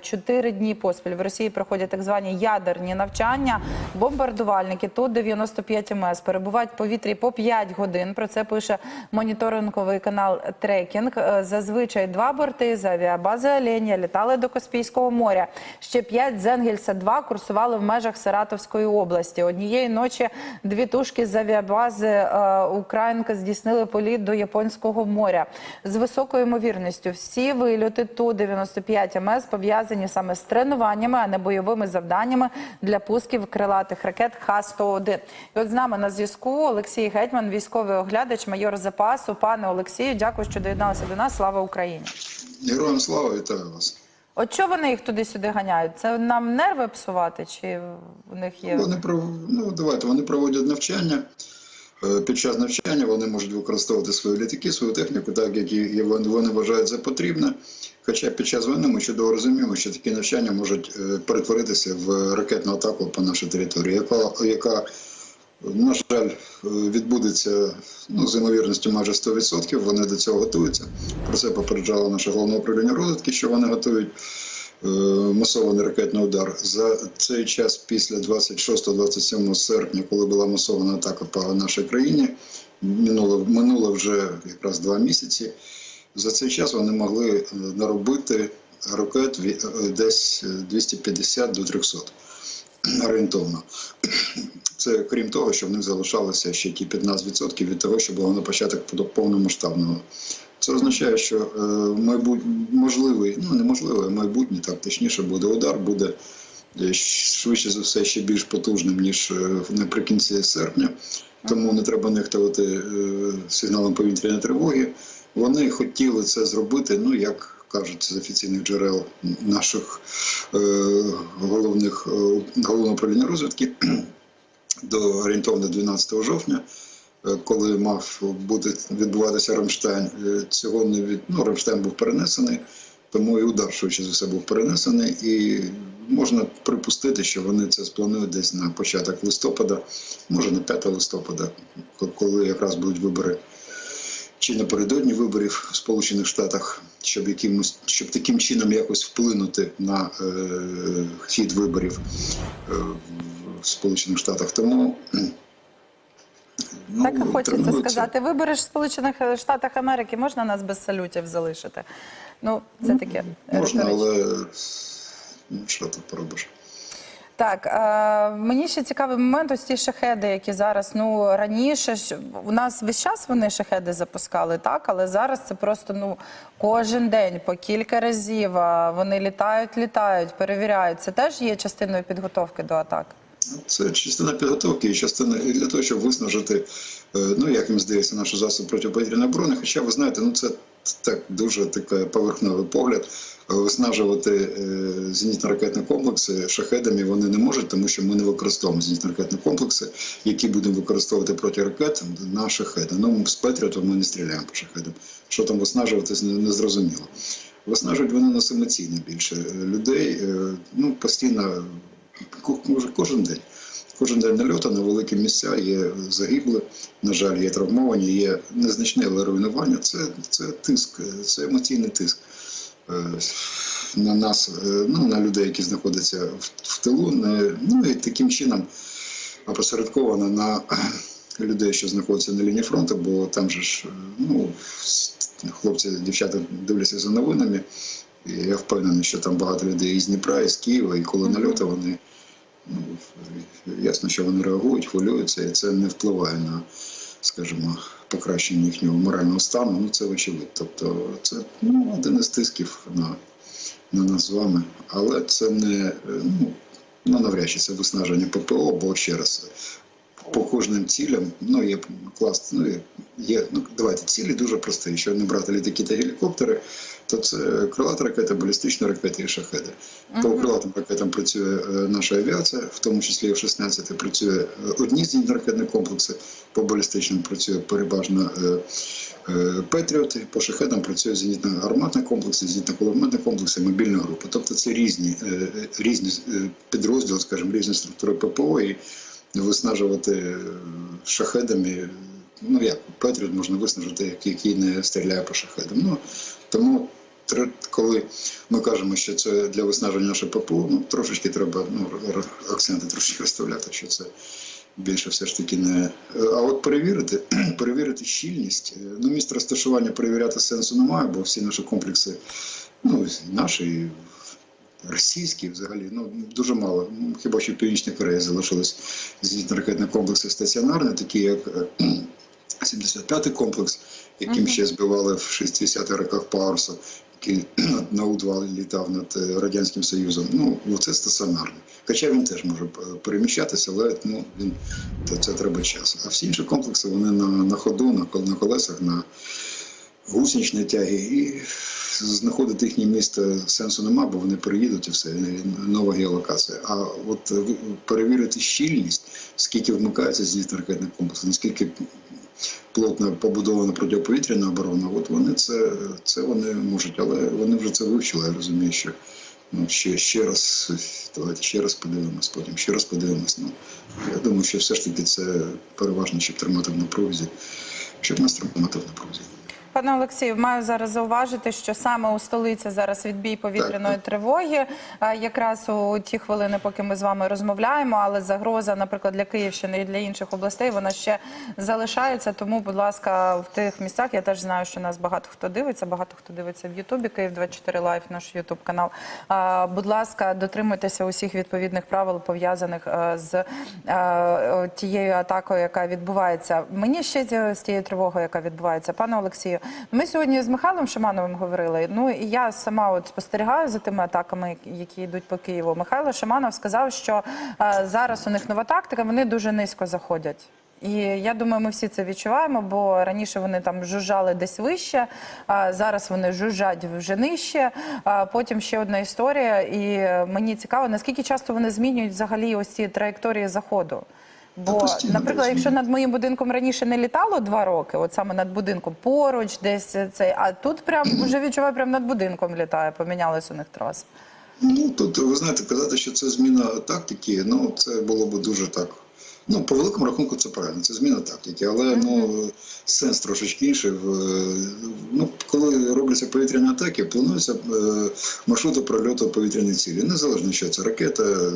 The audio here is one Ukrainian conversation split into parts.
Чотири дні поспіль в Росії проходять так звані ядерні навчання. Бомбардувальники ту 95 МС перебувають в повітрі по 5 годин. Про це пише моніторинговий канал Трекінг. Е, Зазвичай два борти з авіабази Оленя літали до Каспійського моря. Ще п'ять з Енгельса 2 курсували в межах Саратовської області. Однієї ночі дві тушки з авіабази е, Українка здійснили політ до Японського моря. З високою ймовірністю всі вильоти ту 95 МС пов'язані саме з тренуваннями, а не бойовими завданнями для пусків крилатих ракет Х-101. І от з нами на зв'язку Олексій Гетьман, військовий оглядач, майор запасу. Пане Олексію, дякую, що доєдналися до нас. Слава Україні! Героям слава, вітаю вас. От що вони їх туди-сюди ганяють? Це нам нерви псувати, чи в них є Вони пров... ну, давайте, вони проводять навчання. Е, Під час навчання вони можуть використовувати свої літаки, свою техніку, так як і вони вважають за потрібне. Хоча під час війни ми чудово розуміємо, що такі навчання можуть е, перетворитися в ракетну атаку по нашій території, яка, яка на жаль, е, відбудеться ну, з ймовірністю майже 100%. Вони до цього готуються. Про це попереджало наше головне управління розвідки, що вони готують масований ракетний удар. За цей час після 26-27 серпня, коли була масована атака по нашій країні, минуло, минуло вже якраз два місяці. За цей час вони могли е, наробити ракет е, десь 250 до 300 орієнтовно. Це крім того, що в них залишалося ще ті 15% від того, що було на початок повномасштабного. Це означає, що е, майбут... можливий, ну неможливий, а майбутній, так точніше буде удар, буде е, швидше за все ще більш потужним, ніж е, наприкінці серпня. Тому не треба нехтувати сигналом повітряної тривоги. Вони хотіли це зробити, ну як кажуть з офіційних джерел наших е, головних е, головного управління розвідки до орієнтовно 12 жовтня, коли мав бути відбуватися Рамштайн. Е, Цього не від ну, Рамштайн був перенесений, тому і удар швидше за все був перенесений. І можна припустити, що вони це спланують десь на початок листопада, може на 5 листопада, коли якраз будуть вибори. Чи напередодні виборів в Сполучених Штатах, щоб якимось щоб таким чином якось вплинути на е, хід виборів е, в Сполучених Штатах. Тому ну, так і хочеться сказати. Вибори ж в Сполучених Штатах Америки можна нас без салютів залишити? Ну це таке Можна, але що тут поробиш? Так, е, мені ще цікавий момент, ось ті шахеди, які зараз, ну раніше ж у нас весь час вони шахеди запускали, так, але зараз це просто ну кожен день по кілька разів. Вони літають, літають, перевіряють. Це теж є частиною підготовки до атак. Це частина підготовки і частина для того, щоб виснажити, е, ну як їм здається, нашу засоб протиповітряної оборони. Хоча ви знаєте, ну це так дуже такий поверхневий погляд. Е, Виснажувати е, зенітно-ракетні комплекси шахедами вони не можуть, тому що ми не використовуємо зенітно-ракетні комплекси, які будемо використовувати проти ракет на шахеди. Ну з Петріотом ми не стріляємо по шахедам. Що там виснажувати, не, зрозуміло. Виснажують вони нас емоційно більше людей. Ну постійно може кожен день. Кожен день нальоту на великі місця є загиблі, на жаль, є травмовані, є незначне руйнування. Це, це тиск, це емоційний тиск е, на нас, е, ну, на людей, які знаходяться в, в тилу. Ну і таким чином опосередковано на людей, що знаходяться на лінії фронту, бо там же ж е, ну, хлопці, дівчата дивляться за новинами. І я впевнений, що там багато людей із Дніпра, із Києва, і коли нальоти вони ну, ясно, що вони реагують, хвилюються, і це не впливає на, скажімо, покращення їхнього морального стану. Ну це очевидно. Тобто це ну, один із тисків на, на нас з вами. Але це не ну, ну навряд чи це виснаження ППО, бо ще раз. По кожним цілям, ну є клас, ну є- є. Ну давайте цілі дуже прості. Якщо не брати літаки та гелікоптери, то це крилата ракета, балістичні ракети і шахеди. По крилатим ракетам працює е, наша авіація, в тому числі F-16 працює е, одні зенітно-ракетні комплекси, по балістичним працює переважно е, Петріоти, по шахедам працює зенітно-гарматні комплекси, зенітно-кулеметні комплекси, мобільна група. Тобто це різні, різні підрозділи, скажімо, різні структури ППО і виснажувати шахедами. Ну як Петріот можна виснажити, який не стріляє по шахедам. Ну тому коли ми кажемо, що це для виснаження нашої ППО, ну трошечки треба ну, акценти трошечки розставляти, що це більше все ж таки не. А от перевірити, перевірити щільність. е, Ну, місце розташування перевіряти сенсу немає, бо всі наші комплекси, ну, наші, російські взагалі, ну дуже мало. Ну, Хіба що в Північній Кореї залишились зенітно-ракетні комплекси стаціонарні, такі як 75-й комплекс, яким ще збивали в 60-х роках Паурса, який на У-2 літав над е, Радянським Союзом. Ну, це стаціонарний. Хоча він теж може е, переміщатися, але ну, він, це, це треба час. А всі інші комплекси вони на, на ходу, на, на колесах, на гусеничні тяги. І знаходити їхнє місце сенсу нема, бо вони переїдуть і все, нова геолокація. А от е, перевірити щільність, скільки вмикається зенітно-ракетних комплексів, наскільки плотно побудована протиповітряна оборона, от вони це, це вони можуть, але вони вже це вивчили, я розумію, що ну, ще, ще раз, давайте ще раз подивимось, потім ще раз подивимось. Ну, я думаю, що все ж таки це переважно, щоб тримати в напрузі, щоб нас тримати в напрузі. Пане Олексію, маю зараз зауважити, що саме у столиці зараз відбій повітряної Так. тривоги. Якраз у ті хвилини, поки ми з вами розмовляємо, але загроза, наприклад, для Київщини і для інших областей, вона ще залишається. Тому, будь ласка, в тих місцях я теж знаю, що нас багато хто дивиться. Багато хто дивиться в Ютубі. Київ 24 Лайф, наш Ютуб канал. Будь ласка, дотримуйтеся усіх відповідних правил пов'язаних з тією атакою, яка відбувається. Мені ще з тією тривогою, яка відбувається, пане Олексію. Ми сьогодні з Михайлом Шимановим говорили. Ну і я сама от спостерігаю за тими атаками, які йдуть по Києву. Михайло Шиманов сказав, що е, зараз у них нова тактика, вони дуже низько заходять. І я думаю, ми всі це відчуваємо, бо раніше вони там жужжали десь вище, а зараз вони жужжать вже нижче. А потім ще одна історія, і е, мені цікаво, наскільки часто вони змінюють взагалі ось ці траєкторії заходу. Бо, наприклад, якщо над моїм будинком раніше не літало два роки, от саме над будинком поруч, десь цей, а тут прям вже відчуваю, прям над будинком літає, помінялись у них траси. Ну тут ви знаєте, казати, що це зміна тактики, ну це було б дуже так. Ну, по великому рахунку, це правильно, це зміна тактики, але ну сенс трошечки інший. В- Ну, коли робляться повітряні атаки, плануються е, маршрути прольоту повітряної цілі. Незалежно, що це ракета,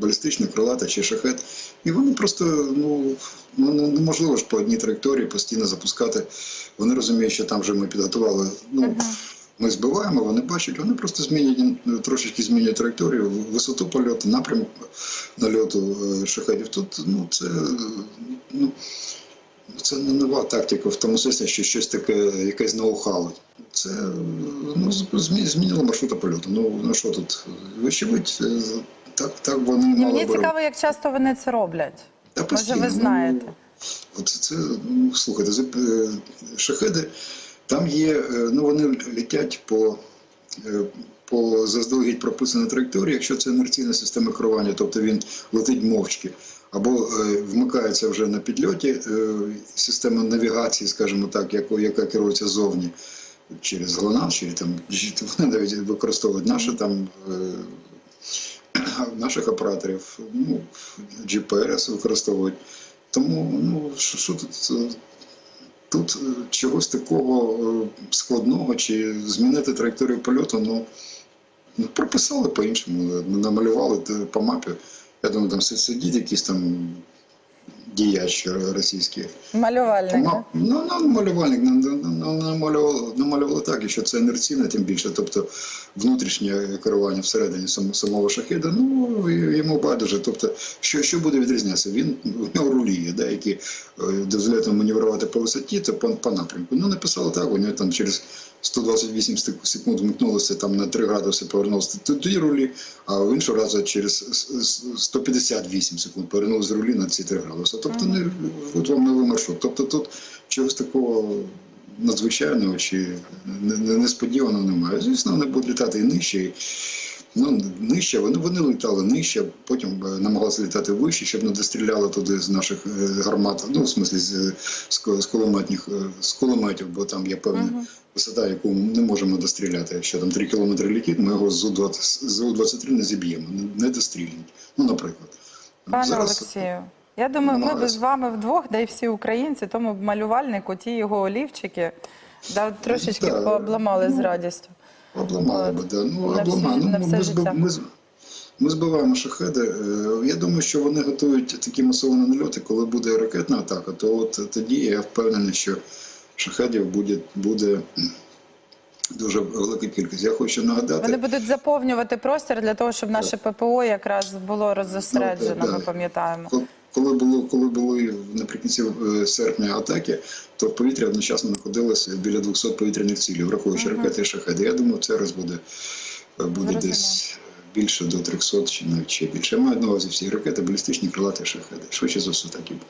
балістична, крилата чи шахет. І вони просто ну, ну ну, неможливо ж по одній траєкторії постійно запускати. Вони розуміють, що там вже ми підготували. Ну, ми збиваємо, вони бачать, вони просто змінюють трошечки змінюють траєкторію, висоту польоту, напрямок нальоту е, шахедів. Тут ну це ну це не нова тактика в тому сенсі, що щось таке, якесь ноу-хау. Це ну змінило маршрут польоту. Ну ну що тут? Вочевидь, е, так, так вони І мали мені цікаво, як часто вони це роблять. Та Може, ви ну, знаєте. От це, ну, слухайте, е, шахеди, там є, е, ну вони летять по, е, по заздалегідь прописаній траєкторії, якщо це інерційна система керування, тобто він летить мовчки. Або е, вмикається вже на підльоті система навігації, скажімо так, яко- яка керується зовні через ГЛОНАСС, чи там вони навіть використовують наші там наших операторів, ну, GPS використовують. Тому ну, що, тут, тут е, чогось такого е, складного чи змінити траєкторію польоту, ну, ну прописали по-іншому, е, намалювали по мапі. Я думаю, там си- сидіть якісь там діяч російський. Малювальник. да? Ма- Ну, ну, малювальник ну, ну, ну, намалювали, намалювали так, що це інерційне, тим більше, тобто внутрішнє керування всередині сам- самого шахеда, ну йому байдуже. Тобто, що, що буде відрізнятися? Він у нього рулі є, да, які е, дозволяють маневрувати по висоті та по, по напрямку. Ну, написали так, у нього там через 128 секунд вмикнулося там на 3 градуси, повернулося тоді рулі, а в іншого разу через с- с- 158 секунд повернулися рулі на ці 3 градуси. Тобто, не, от вам новий маршрут. Тобто тут чогось такого надзвичайного чи не- не- несподіваного немає. Звісно, вони будуть літати і нижче. Ну, нижче, вони, вони літали нижче, потім е, намагалися літати вище, щоб не достріляли туди з наших е, гармат, ну, в смислі з, з, з, кулеметних, е, з кулеметів, бо там є певна висота, яку ми не можемо достріляти. Якщо там 3 кілометри літить, ми його з У-20 з У-23 не зіб'ємо, не, не дострілять. Ну, наприклад. Пане Зараз- Олексію, я думаю, ми б з вами вдвох, да й всі українці, тому б малювальнику, ті його олівчики, да, трошечки Да. пообламали з радістю. Обламали би, да. Ну, На всі- обламали. на Ну, все ми, життя. ми, ми збиваємо шахеди. Е, Я думаю, що вони готують такі масовані нальоти, коли буде ракетна атака, то от тоді я впевнений, що шахедів буде, буде дуже велика кількість. Я хочу нагадати. Вони будуть заповнювати простір для того, щоб наше ППО якраз було роззосереджено. Ну, да, Ми пам'ятаємо. Ко- Коли було, коли були наприкінці е, серпня атаки, то в повітря одночасно знаходилося біля 200 повітряних цілей, враховуючи ракети і шахеди. Я думаю, це раз буде, е, буде десь більше до 300 чи навіть ще більше. Я маю на увазі всі ракети, балістичні крилаті шахеди. Швидше за все так і буде.